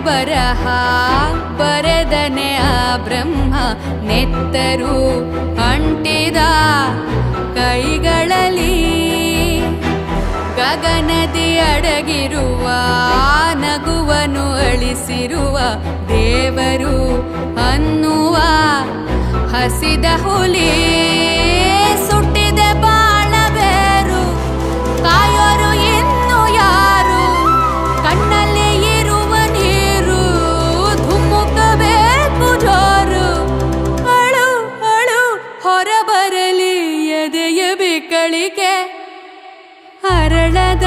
ಬರಹ, ಬರೆದನೆ ಆ ಬ್ರಹ್ಮ, ನೆತ್ತರು ಅಂಟಿದ ಕೈಗಳಲ್ಲಿ. ಗಗನದಿ ಅಡಗಿರುವ, ನಗುವನು ಅಳಿಸಿರುವ ದೇವರು ಅನ್ನುವ ಹಸಿದ ಹುಲಿ. ಬರಲಿ ಎದೆಯ ಬಿಕ್ಕಳಿಕೆ ಅರಳದ